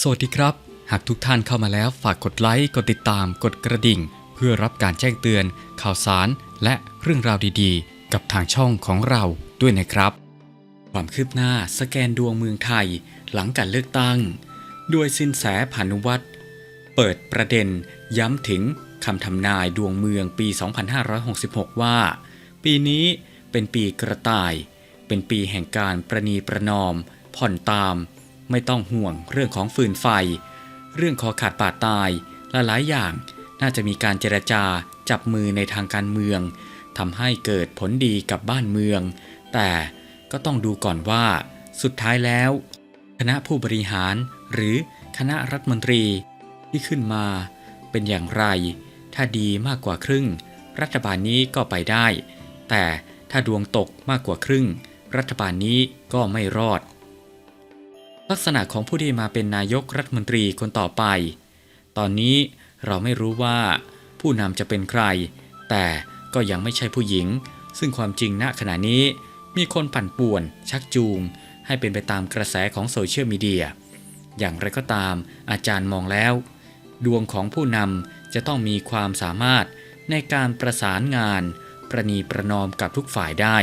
สวัสดีครับ หากทุกท่านเข้ามาแล้วฝากกดไลค์ กดติดตาม กดกระดิ่ง เพื่อรับการแจ้งเตือน ข่าวสาร และเรื่องราวดีๆ กับทางช่องของเราด้วยนะครับ ความคืบหน้าสแกนดวงเมืองไทย หลังการเลือกตั้ง ด้วยสินแสพานุวัตรเปิดประเด็น ย้ำถึงคำทำนายดวงเมืองปี 2566 ว่า ปีนี้เป็นปีกระต่าย เป็นปีแห่งการประนีประนอม ผ่อนตาม ไม่ต้องห่วงเรื่องของฟืนไฟ เรื่องคอขาดบาดตายและหลายอย่างน่าจะมีการเจรจาจับมือในทางการเมืองทำให้เกิดผลดีกับบ้านเมือง แต่ก็ต้องดูก่อนว่า สุดท้ายแล้ว คณะผู้บริหารหรือคณะรัฐมนตรีที่ขึ้นมาเป็นอย่างไร ถ้าดีมากกว่าครึ่ง รัฐบาลนี้ก็ไปได้ แต่ถ้าดวงตกมากกว่าครึ่ง รัฐบาลนี้ก็ไม่รอด ลักษณะของผู้ที่มาเป็นนายกรัฐมนตรีคนต่อไป ตอนนี้เราไม่รู้ว่า ผู้นำจะเป็นใคร แต่ก็ยังไม่ใช่ผู้หญิง ซึ่งความจริงณขณะนี้ มีคนปั่นป่วน ชักจูง ให้เป็นไปตามกระแสของโซเชียลมีเดีย อย่างไรก็ตามอาจารย์มองแล้ว ดวงของผู้นำจะต้องมีความสามารถในการประสานงาน ประนีประนอมกับทุกฝ่ายได้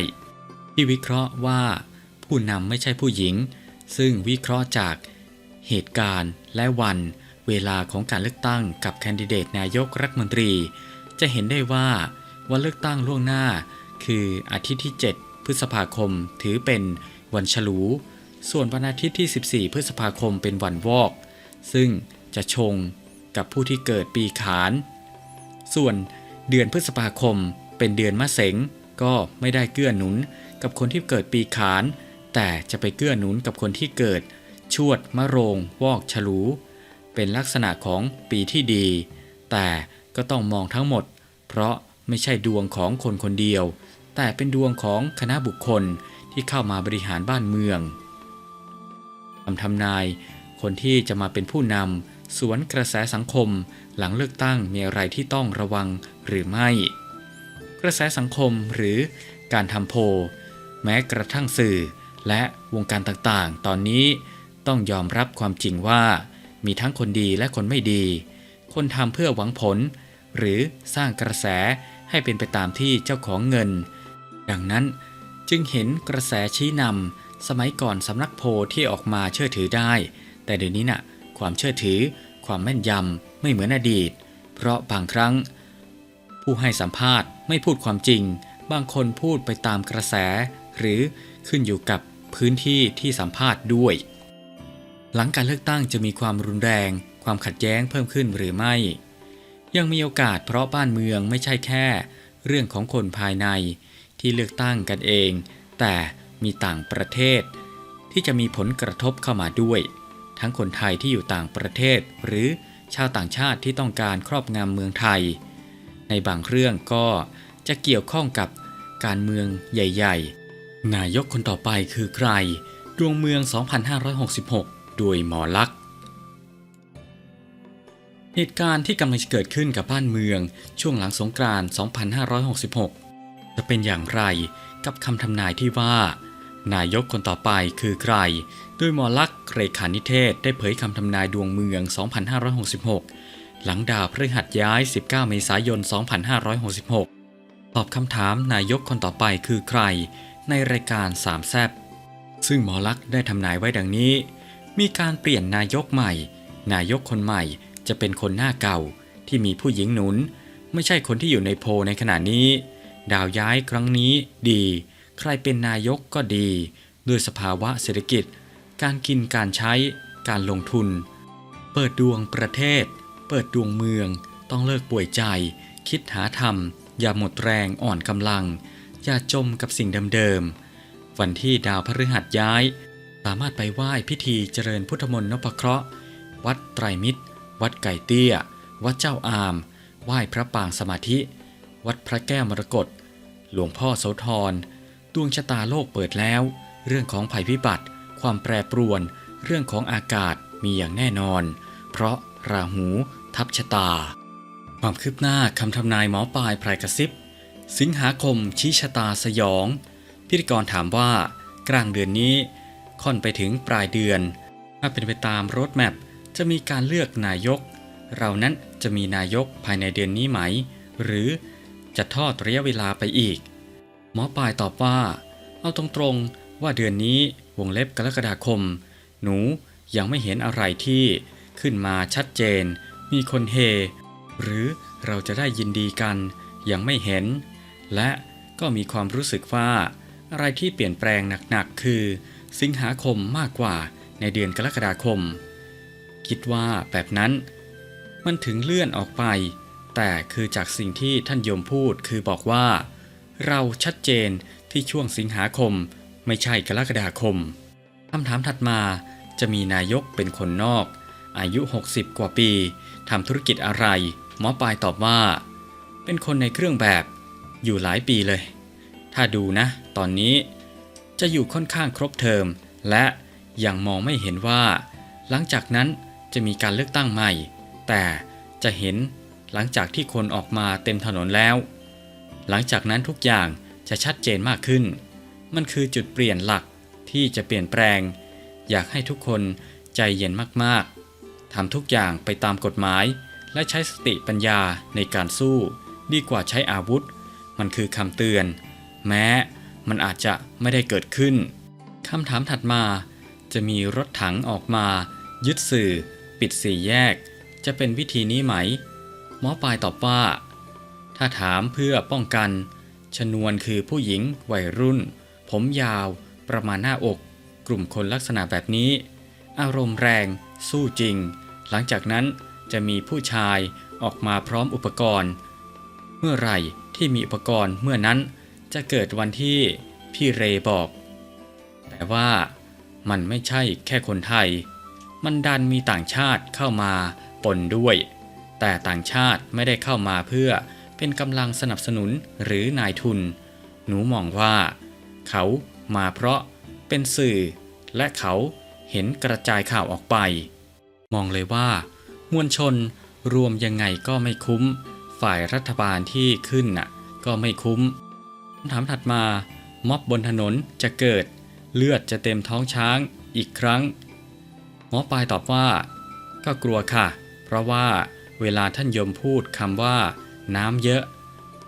ที่วิเคราะห์ว่า ผู้นำไม่ใช่ผู้หญิง ซึ่งวิเคราะห์จากเหตุการณ์และวันเวลาของการเลือกตั้งกับแคนดิเดตนายกรัฐมนตรี จะเห็นได้ว่าวันเลือกตั้งล่วงหน้า คืออาทิตย์ที่ 7 พฤษภาคมถือเป็นวันฉลู ส่วนวันอาทิตย์ที่ 14 พฤษภาคมเป็นวันวอก ซึ่งจะชงกับผู้ที่เกิดปีขาน ส่วนเดือนพฤษภาคมเป็นเดือนมะเสงก็ไม่ได้เกื้อหนุนกับคนที่เกิดปีขาน แต่จะไปเกื้อหนุนกับคนที่เกิด ชวดมะโรง วอกฉลู เป็นลักษณะของปีที่ดี แต่ก็ต้องมองทั้งหมด เพราะไม่ใช่ดวงของคนคนเดียว แต่เป็นดวงของคณะบุคคลที่เข้ามาบริหารบ้านเมืองคำทำนาย คนที่จะมาเป็นผู้นำสวนกระแสสังคม หลังเลือกตั้งมีอะไรที่ต้องระวังหรือไม่ กระแสสังคมหรือการทำโพลแม้กระทั่งสื่อ และวงการต่างๆ ตอนนี้ต้องยอมรับความจริงว่า มีทั้งคนดีและคนไม่ดี คนทำเพื่อหวังผล หรือสร้างกระแสให้เป็นไปตามที่เจ้าของเงิน ดังนั้นจึงเห็นกระแสชี้นำสมัยก่อนสำนักโพที่ออกมาเชื่อถือได้ แต่เดี๋ยวนี้น่ะความเชื่อถือ ความแม่นยำไม่เหมือนอดีต เพราะบางครั้ง ผู้ให้สัมภาษณ์ไม่พูดความจริง บางคนพูดไปตามกระแส หรือขึ้นอยู่กับ พื้นที่ที่สัมภาษณ์ด้วย หลังการเลือกตั้งจะมีความรุนแรง ความขัดแย้งเพิ่มขึ้นหรือไม่ ยังมีโอกาสเพราะบ้านเมืองไม่ใช่แค่ เรื่องของคนภายในที่เลือกตั้งกันเอง แต่มีต่างประเทศ ที่จะมีผลกระทบเข้ามาด้วย ทั้งคนไทยที่อยู่ต่างประเทศ หรือชาวต่างชาติที่ต้องการครอบงำเมืองไทย ในบางเรื่องก็จะเกี่ยวข้องกับการเมืองใหญ่ ๆ นายกคนต่อไปคือใคร ดวงเมือง 2566 โดยหมอลักษ์เหตุการณ์ที่กำลังจะเกิดขึ้นกับบ้านเมือง ช่วงหลังสงกรานต์ 2566 จะเป็นอย่างไรกับคำทำนายที่ว่า นายกคนต่อไปคือใคร โดยหมอลักษ์เรขานิเทศได้เผยคำทำนายดวงเมือง 2566 หลังดาวพฤหัสย้าย 19 เมษายน 2566 ตอบคำถามนายกคนต่อไปคือใคร ในรายการสามแซบซึ่งหมอลักษ์ได้ทำนายไว้ดังนี้ มีการเปลี่ยนนายกใหม่ นายกคนใหม่จะเป็นคนหน้าเก่าที่มีผู้หญิงหนุน ไม่ใช่คนที่อยู่ในโพในขณะนี้ ดาวย้ายครั้งนี้ดี ใครเป็นนายกก็ดี ด้วยสภาวะเศรษฐกิจ การกินการใช้ การลงทุน เปิดดวงประเทศ เปิดดวงเมือง ต้องเลิกป่วยใจ คิดหาธรรมอย่าหมดแรงอ่อนกำลัง อย่าจมกับสิ่งเดิมๆ วันที่ดาวพฤหัสย้าย สามารถไปไหว้พิธีเจริญพุทธมนต์นพเคราะห์ วัดไตรมิตร วัดไก่เตี้ย วัดเจ้าอาม ไหว้พระปางสมาธิ วัดพระแก้วมรกต หลวงพ่อโสธร ดวงชะตาโลกเปิดแล้ว เรื่องของภัยพิบัติ ความแปรปรวน เรื่องของอากาศมีอย่างแน่นอน เพราะราหูทับชะตา ความคืบหน้าคำทำนายหมอปลายพรายกระซิบ สิงหาคมชี้ชะตาสยอง พิธีกรถามว่ากลางเดือนนี้ ค่อนไปถึงปลายเดือน ถ้าเป็นไปตามรถแมพจะมีการเลือกนายก เรานั้นจะมีนายกภายในเดือนนี้ไหม หรือจะทอดระยะเวลาไปอีก หมอปลายตอบว่า เอาตรงๆว่าเดือนนี้วงเล็บกรกฎาคม หนูยังไม่เห็นอะไรที่ขึ้นมาชัดเจน มีคนเฮ หรือเราจะได้ยินดีกัน ยังไม่เห็น และก็มีความรู้สึกว่า อะไรที่เปลี่ยนแปลงหนักๆ คือ สิงหาคมมากกว่าในเดือนกรกฎาคม คิดว่าแบบนั้น มันถึงเลื่อนออกไป แต่คือจากสิ่งที่ท่านโยมพูดคือบอกว่า เราชัดเจนที่ช่วงสิงหาคมไม่ใช่กรกฎาคมคำถามถัดมาจะมีนายกเป็นคนนอก อายุ 60 กว่าปีทำธุรกิจอะไร หมอปลายตอบว่า เป็นคนในเครื่องแบบ อยู่หลายปีเลย ถ้าดูนะ ตอนนี้จะอยู่ค่อนข้างครบเทอม และยังมองไม่เห็นว่า หลังจากนั้นจะมีการเลือกตั้งใหม่ แต่จะเห็นหลังจากที่คนออกมาเต็มถนนแล้ว หลังจากนั้นทุกอย่างจะชัดเจนมากขึ้น มันคือจุดเปลี่ยนหลักที่จะเปลี่ยนแปลง อยากให้ทุกคนใจเย็นมากๆทำทุกอย่างไปตามกฎหมาย และใช้สติปัญญาในการสู้ ดีกว่าใช้อาวุธ มันคือคำเตือน แม้มันอาจจะไม่ได้เกิดขึ้นคำถามถัดมา จะมีรถถังออกมา ยึดสื่อ ปิดสี่แยก จะเป็นวิธีนี้ไหม หมอปลายตอบว่า ถ้าถามเพื่อป้องกัน ชนวนคือผู้หญิง วัยรุ่น ผมยาว ประมาณหน้าอก กลุ่มคนลักษณะแบบนี้ อารมณ์แรง สู้จริง หลังจากนั้นจะมีผู้ชายออกมาพร้อมอุปกรณ์ เมื่อไหร่ ที่มีอุปกรณ์เมื่อนั้นจะเกิดวันที่พี่เรบอก แต่ว่ามันไม่ใช่แค่คนไทย มันดันมีต่างชาติเข้ามาปนด้วย แต่ต่างชาติไม่ได้เข้ามาเพื่อเป็นกำลังสนับสนุนหรือนายทุน หนูมองว่า เขามาเพราะเป็นสื่อ และเขาเห็นกระจายข่าวออกไป มองเลยว่ามวลชนรวมยังไงก็ไม่คุ้ม ฝ่ายรัฐบาลที่ขึ้นน่ะก็ไม่คุ้มคำถามถัดมา ม็อบบนถนนจะเกิด เลือดจะเต็มท้องช้างอีกครั้ง หมอปลายตอบว่า ก็กลัวค่ะ เพราะว่าเวลาท่านยมพูดคำว่า น้ำเยอะ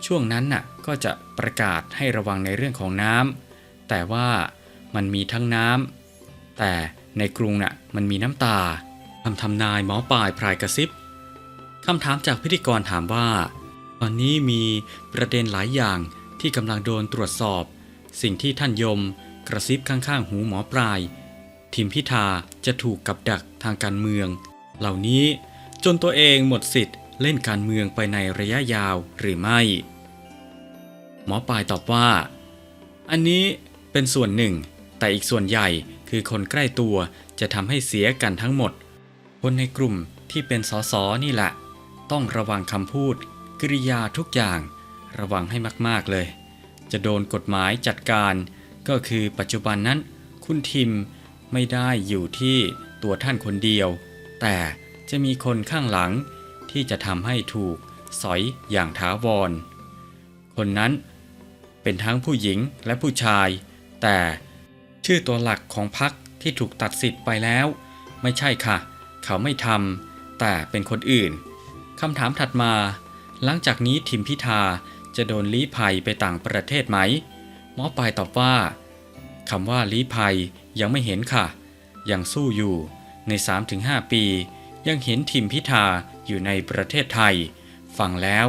ช่วงนั้นน่ะก็จะประกาศให้ระวังในเรื่องของน้ำแต่ว่ามันมีทั้งน้ำแต่ในกรุงน่ะมันมีน้ำตาคำทำนายหมอปลายพรายกระซิบ คำถามจากพิธีกรถามว่า ตอนนี้มีประเด็นหลายอย่างที่กำลังโดนตรวจสอบ สิ่งที่ท่านยมกระซิบข้างๆ หูหมอปลาย ทีมพิธาจะถูกกับดักทางการเมือง เหล่านี้จนตัวเองหมดสิทธิ์เล่นการเมืองไปในระยะยาวหรือไม่ หมอปลายตอบว่า อันนี้เป็นส่วนหนึ่ง แต่อีกส่วนใหญ่คือคนใกล้ตัวจะทำให้เสียกันทั้งหมด คนในกลุ่มที่เป็นสสนี่แหละ ต้องระวังคำพูดกริยาทุกอย่าง ระวังให้มากๆเลย จะโดนกฎหมายจัดการ ก็คือปัจจุบันนั้น คุณทิมไม่ได้อยู่ที่ตัวท่านคนเดียว แต่จะมีคนข้างหลังที่จะทำให้ถูกสอยอย่างถาวร คนนั้นเป็นทั้งผู้หญิงและผู้ชาย แต่ชื่อตัวหลักของพรรคที่ถูกตัดสิทธิ์ไปแล้ว ไม่ใช่ค่ะ เขาไม่ทำแต่เป็นคนอื่น คำถามถัดมา หลังจากนี้ทิมพิธาจะโดนลี้ภัยไปต่างประเทศไหม หมอปลายตอบว่าคำว่าลี้ภัยยังไม่เห็นค่ะ ยังสู้อยู่ใน 3-5 ปี ยังเห็นทิมพิธาอยู่ในประเทศไทย ฟังแล้ว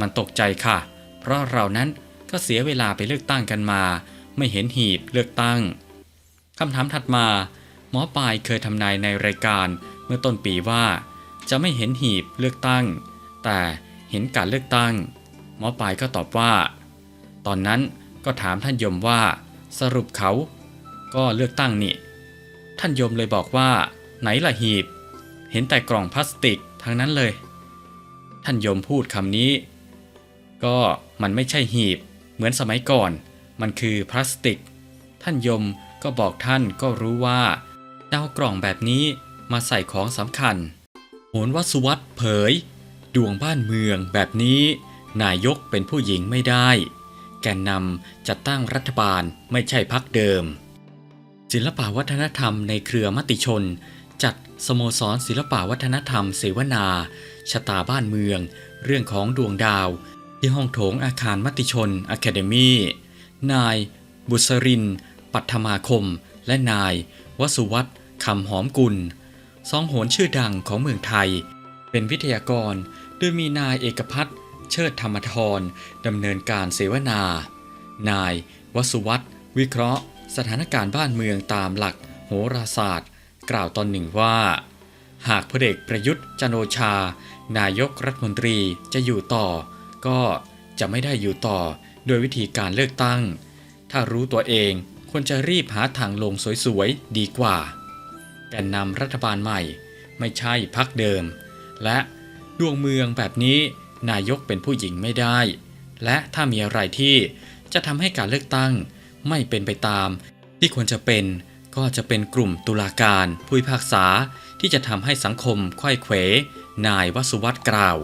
มันตกใจค่ะ เพราะเรานั้นก็เสียเวลาไปเลือกตั้งกันมา ไม่เห็นหีบเลือกตั้งคำถามถัดมา หมอปลายเคยทำนายในรายการเมื่อต้นปีว่า จะไม่เห็นหีบเลือกตั้ง แต่เห็นการเลือกตั้ง หมอปลายก็ตอบว่า ตอนนั้นก็ถามท่านยมว่า สรุปเขาก็เลือกตั้งนี่ ท่านยมเลยบอกว่า ไหนล่ะหีบ เห็นแต่กล่องพลาสติกทั้งนั้นเลย ท่านยมพูดคำนี้ ก็มันไม่ใช่หีบ เหมือนสมัยก่อน มันคือพลาสติก ท่านยมก็บอกท่านก็รู้ว่าจะเอากล่องแบบนี้มาใส่ของสำคัญ นวัสุวัตเผย ดวงบ้านเมืองแบบนี้ นายกเป็นผู้หญิงไม่ได้ แกนนำจัดตั้งรัฐบาลไม่ใช่พักเดิม ศิลปวัฒนธรรมในเครือมติชน จัดสโมสรศิลปวัฒนธรรมเสวนา ชะตาบ้านเมือง เรื่องของดวงดาว ที่ห้องโถงอาคารมติชนอะคาเดมีนาย บุษริน ปัทมาคม และนายวสุวัตคำหอมกุล สองโหนชื่อดังของเมืองไทย เป็นวิทยากร โดยมีนายเอกพัฒน์เชิดธรรมทรดำเนินการเสวนา นายวสุวัตวิเคราะห์ สถานการณ์บ้านเมืองตามหลักโหราศาสตร์ กล่าวตอนหนึ่งว่า หากพลเอกประยุทธ์จันโอชา นายกรัฐมนตรีจะอยู่ต่อ ก็จะไม่ได้อยู่ต่อโดยวิธีการเลือกตั้ง ถ้ารู้ตัวเองควรจะรีบหาทางลงสวยๆ ดีกว่า แกนนำรัฐบาลใหม่ ไม่ใช่พักเดิม และดวงเมืองแบบนี้นายกเป็นผู้หญิงไม่ได้ และถ้ามีอะไรที่จะทำให้การเลือกตั้งไม่เป็นไปตาม ที่ควรจะเป็นก็จะเป็นกลุ่มตุลาการผู้พิพากษาที่จะทำให้สังคมค่อยเขวนายวสุวัตกล่าว